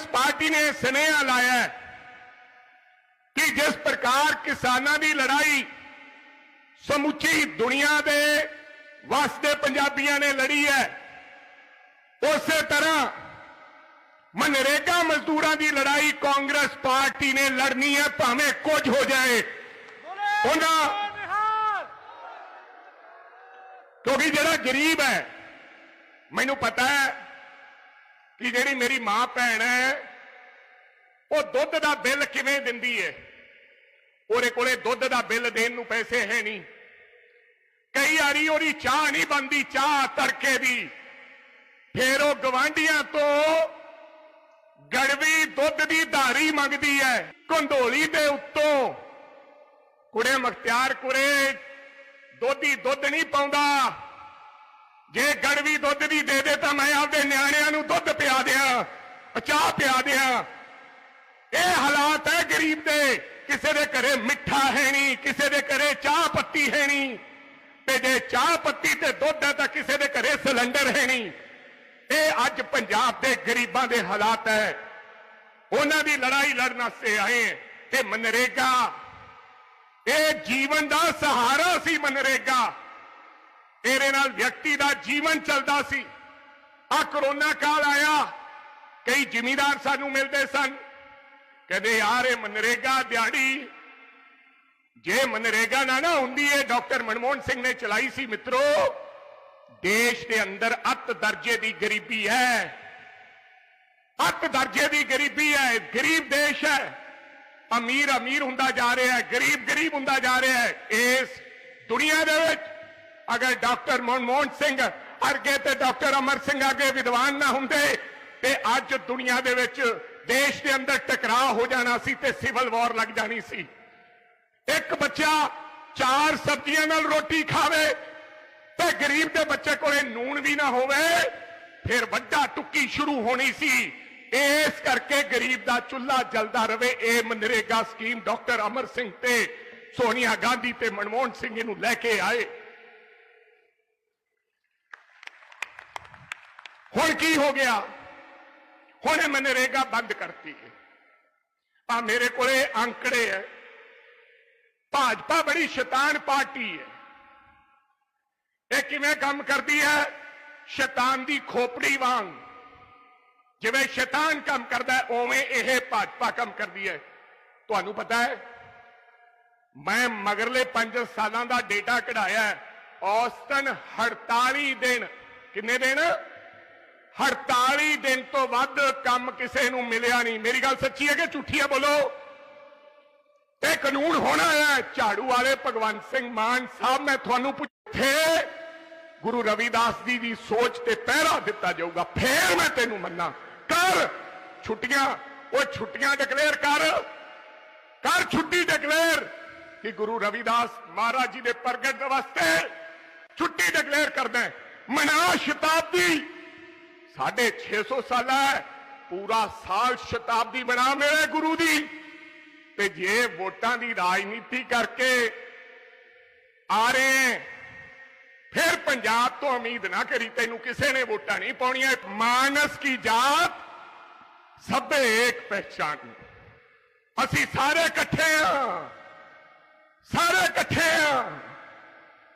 Congress party ਨੇ ਸੁਨੇਹਾ ਲਾਇਆ ਕਿ ਜਿਸ ਪ੍ਰਕਾਰ ਕਿਸਾਨਾਂ ਦੀ ਲੜਾਈ ਸਮੁੱਚੀ ਦੁਨੀਆ ਦੇ ਵਸਦੇ ਪੰਜਾਬੀਆਂ ਨੇ ਲੜੀ ਹੈ, ਉਸੇ ਤਰ੍ਹਾਂ ਮਨਰੇਗਾ ਮਜ਼ਦੂਰਾਂ ਦੀ ਲੜਾਈ ਕਾਂਗਰਸ ਪਾਰਟੀ ਨੇ ਲੜਨੀ ਹੈ, ਭਾਵੇਂ ਕੁਝ ਹੋ ਜਾਏ। ਉਹਨਾਂ ਕਿਉਂਕਿ ਜਿਹੜਾ ਗਰੀਬ ਹੈ, ਮੈਨੂੰ ਪਤਾ ਹੈ ਕਿ ਜਿਹੜੀ ਮੇਰੀ ਮਾਂ ਭੈਣ ਹੈ, ਉਹ ਦੁੱਧ ਦਾ ਬਿੱਲ ਕਿਵੇਂ ਦਿੰਦੀ ਹੈ ਉਹਦੇ ਕੋਲੇ ਦੁੱਧ ਦਾ ਬਿੱਲ ਦੇਣ ਨੂੰ ਪੈਸੇ ਹੈ ਨਹੀਂ। ਕਈ ਵਾਰੀ ਉਹਦੀ ਚਾਹ ਨਹੀਂ ਬੰਦੀ ਚਾਹ ਤੜਕੇ ਦੀ। ਫੇਰ ਉਹ ਗਵਾਂਢੀਆਂ ਤੋਂ ਗੜਵੀ ਦੁੱਧ ਦੀ ਧਾਰੀ ਮੰਗਦੀ ਹੈ, ਕੰਡੋਲੀ ਦੇ ਉੱਤੋਂ। ਕੁੜੇ ਮਖਤਿਆਰ ਕੁਰੇ ਦੁੱਧੀ ਦੁੱਧ ਨਹੀਂ ਪਾਉਂਦਾ। ਜੇ ਗੜਵੀ ਦੁੱਧ ਦੀ ਦੇ ਦੇ ਤਾਂ ਮੈਂ ਆਪਦੇ ਨਿਆਣਿਆਂ ਨੂੰ ਚਾਹ ਪਿਆ ਦਿਆਂ ਇਹ ਹਾਲਾਤ ਹੈ ਗਰੀਬ ਦੇ। ਕਿਸੇ ਦੇ ਘਰੇ ਮਿੱਠਾ ਹੈ ਨਹੀਂ ਕਿਸੇ ਦੇ ਘਰੇ ਚਾਹ ਪੱਤੀ ਹੈ ਨਹੀਂ ਤੇ ਜੇ ਚਾਹ ਪੱਤੀ ਤੇ ਦੁੱਧ ਹੈ ਤਾਂ ਕਿਸੇ ਦੇ ਘਰੇ ਸਿਲੰਡਰ ਹੈ ਨਹੀਂ ਇਹ ਅੱਜ ਪੰਜਾਬ ਦੇ ਗਰੀਬਾਂ ਦੇ ਹਾਲਾਤ ਹੈ। ਉਹਨਾਂ ਦੀ ਲੜਾਈ ਲੜਨ ਵਾਸਤੇ ਆਏ ਹਾਂ। ਤੇ ਮਨਰੇਗਾ, ਇਹ ਜੀਵਨ ਦਾ ਸਹਾਰਾ ਸੀ ਮਨਰੇਗਾ। ਇਹਦੇ ਨਾਲ ਵਿਅਕਤੀ ਦਾ ਜੀਵਨ ਚੱਲਦਾ ਸੀ। ਆ ਕਰੋਨਾ ਕਾਲ ਆਇਆ। ਕਈ ਜ਼ਿਮੀਦਾਰ ਸਾਨੂੰ ਮਿਲਦੇ ਸਨ। ਕਹਿੰਦੇ, ਯਾਰ, ਇਹ ਮਨਰੇਗਾ ਦਿਹਾੜੀ। ਜੇ ਮਨਰੇਗਾ ਨਾ ਨਾ ਹੁੰਦੀ, ਇਹ ਡਾਕਟਰ ਮਨਮੋਹਨ ਸਿੰਘ ਨੇ ਚਲਾਈ ਸੀ ਮਿੱਤਰੋ। ਦੇਸ਼ ਦੇ ਅੰਦਰ ਅੱਤ ਦਰਜੇ ਦੀ ਗਰੀਬੀ ਹੈ। ਅੱਤ ਦਰਜੇ ਦੀ ਗਰੀਬੀ ਹੈ। ਗਰੀਬ ਦੇਸ਼ ਹੈ। ਅਮੀਰ ਅਮੀਰ ਹੁੰਦਾ ਜਾ ਰਿਹਾ ਹੈ। ਗਰੀਬ ਗਰੀਬ ਹੁੰਦਾ ਜਾ ਰਿਹਾ ਹੈ। ਇਸ ਦੁਨੀਆ ਦੇ ਵਿੱਚ ਅਗਰ ਡਾਕਟਰ ਮਨਮੋਹਨ ਸਿੰਘ ਅਰਗੇ ਤੇ ਡਾਕਟਰ ਅਮਰ ਸਿੰਘ ਅਗੇ ਵਿਦਵਾਨ ਨਾ ਹੁੰਦੇ ਤੇ ਅੱਜ ਦੁਨੀਆ ਦੇ ਵਿੱਚ ਦੇਸ਼ ਦੇ ਅੰਦਰ ਟਕਰਾਅ ਹੋ ਜਾਣਾ ਸੀ ਤੇ ਸਿਵਲ ਵਾਰ ਲੱਗ ਜਾਣੀ ਸੀ। ਇੱਕ ਬੱਚਾ ਚਾਰ ਸਬਜ਼ੀਆਂ ਨਾਲ ਰੋਟੀ ਖਾਵੇ ਤੇ ਗਰੀਬ ਦੇ ਬੱਚੇ ਕੋਲੇ ਨੂਣ ਵੀ ਨਾ ਹੋਵੇ, ਫਿਰ ਵੱਡਾ ਟੁੱਕੀ ਸ਼ੁਰੂ ਹੋਣੀ ਸੀ। ਇਸ ਕਰਕੇ ਗਰੀਬ ਦਾ ਚੁੱਲ੍ਹਾ ਜਲਦਾ ਰਵੇ, ਇਹ ਮਨਰੇਗਾ ਸਕੀਮ ਡਾਕਟਰ ਅਮਰ ਸਿੰਘ ਤੇ ਸੋਨੀਆ ਗਾਂਧੀ ਤੇ ਮਨਮੋਹਨ ਸਿੰਘ ਇਹਨੂੰ ਲੈ ਕੇ ਆਏ। ਹੁਣ ਕੀ ਹੋ ਗਿਆ? ਹੁਣੇ ਇਹ ਮਨਰੇਗਾ ਬੰਦ ਕਰਤੀ ਹੈ। ਆ ਮੇਰੇ ਕੋਲੇ ਅੰਕੜੇ ਹੈ। ਭਾਜਪਾ ਬੜੀ ਸ਼ੈਤਾਨ ਪਾਰਟੀ ਹੈ। ਇਹ ਕਿਵੇਂ ਕੰਮ ਕਰਦੀ ਹੈ? ਸ਼ੈਤਾਨ ਦੀ ਖੋਪੜੀ ਵਾਂਗ। ਜਿਵੇਂ ਸ਼ੈਤਾਨ ਕੰਮ ਕਰਦਾ ਹੈ, ਉਵੇਂ ਇਹ ਭਾਜਪਾ ਕੰਮ ਕਰਦੀ ਹੈ। ਤੁਹਾਨੂੰ ਪਤਾ ਹੈ, ਮੈਂ ਮਗਰਲੇ 5 ਸਾਲਾਂ ਦਾ ਡੇਟਾ ਕਢਾਇਆ ਔਸਤਨ 48 ਦਿਨ। ਕਿੰਨੇ ਦਿਨ? 48 ਦਿਨ ਤੋਂ ਵੱਧ ਕੰਮ ਕਿਸੇ ਨੂੰ ਮਿਲਿਆ ਨਹੀਂ। ਮੇਰੀ ਗੱਲ ਸੱਚੀ ਹੈ ਕਿ ਝੂਠੀ ਹੈ, ਬੋਲੋ। ਇਹ ਕਾਨੂੰਨ ਹੋਣਾ ਹੈ, ਝਾੜੂ ਵਾਲੇ ਭਗਵੰਤ ਸਿੰਘ ਮਾਨ ਸਾਹਿਬ, ਮੈਂ ਤੁਹਾਨੂੰ ਪੁੱਛੇ, ਗੁਰੂ ਰਵਿਦਾਸ ਜੀ ਦੀ ਸੋਚ ਤੇ ਪਹਿਰਾ ਦਿੱਤਾ ਜਾਊਗਾ, ਫੇਰ ਮੈਂ ਤੈਨੂੰ ਮੰਨਾਂ। ਕਰ, ਛੁੱਟੀਆਂ, ਉਹ ਛੁੱਟੀਆਂ ਡਿਕਲੇਅਰ ਕਰ। ਕਰ ਛੁੱਟੀ ਡਿਕਲੇਅਰ ਕਿ ਗੁਰੂ ਰਵਿਦਾਸ ਮਹਾਰਾਜ ਜੀ ਦੇ ਪ੍ਰਗਟ ਵਾਸਤੇ ਛੁੱਟੀ ਡਿਕਲੇਅਰ ਕਰਦਾ ਮਨਾ ਸ਼ਤਾਬਦੀ। ਸਾਢੇ 600 ਸਾਲਾ ਹੈ, ਪੂਰਾ ਸਾਲ ਸ਼ਤਾਬਦੀ ਬਣਾ ਮੇਰੇ ਗੁਰੂ ਦੀ। ਤੇ ਜੇ ਵੋਟਾਂ ਦੀ ਰਾਜਨੀਤੀ ਕਰਕੇ ਆ ਰਹੇ ਫਿਰ ਪੰਜਾਬ ਤੋਂ ਉਮੀਦ ਨਾ ਕਰੀ ਤੈਨੂੰ ਕਿਸੇ ਨੇ ਵੋਟਾਂ ਨਹੀਂ ਪਾਉਣੀਆਂ। ਮਾਨਸ ਕੀ ਜਾਤ, ਸਭੇ ਇੱਕ ਪਹਿਚਾਨ। ਅਸੀਂ ਸਾਰੇ ਇਕੱਠੇ ਆ ਸਾਰੇ ਇਕੱਠੇ ਆ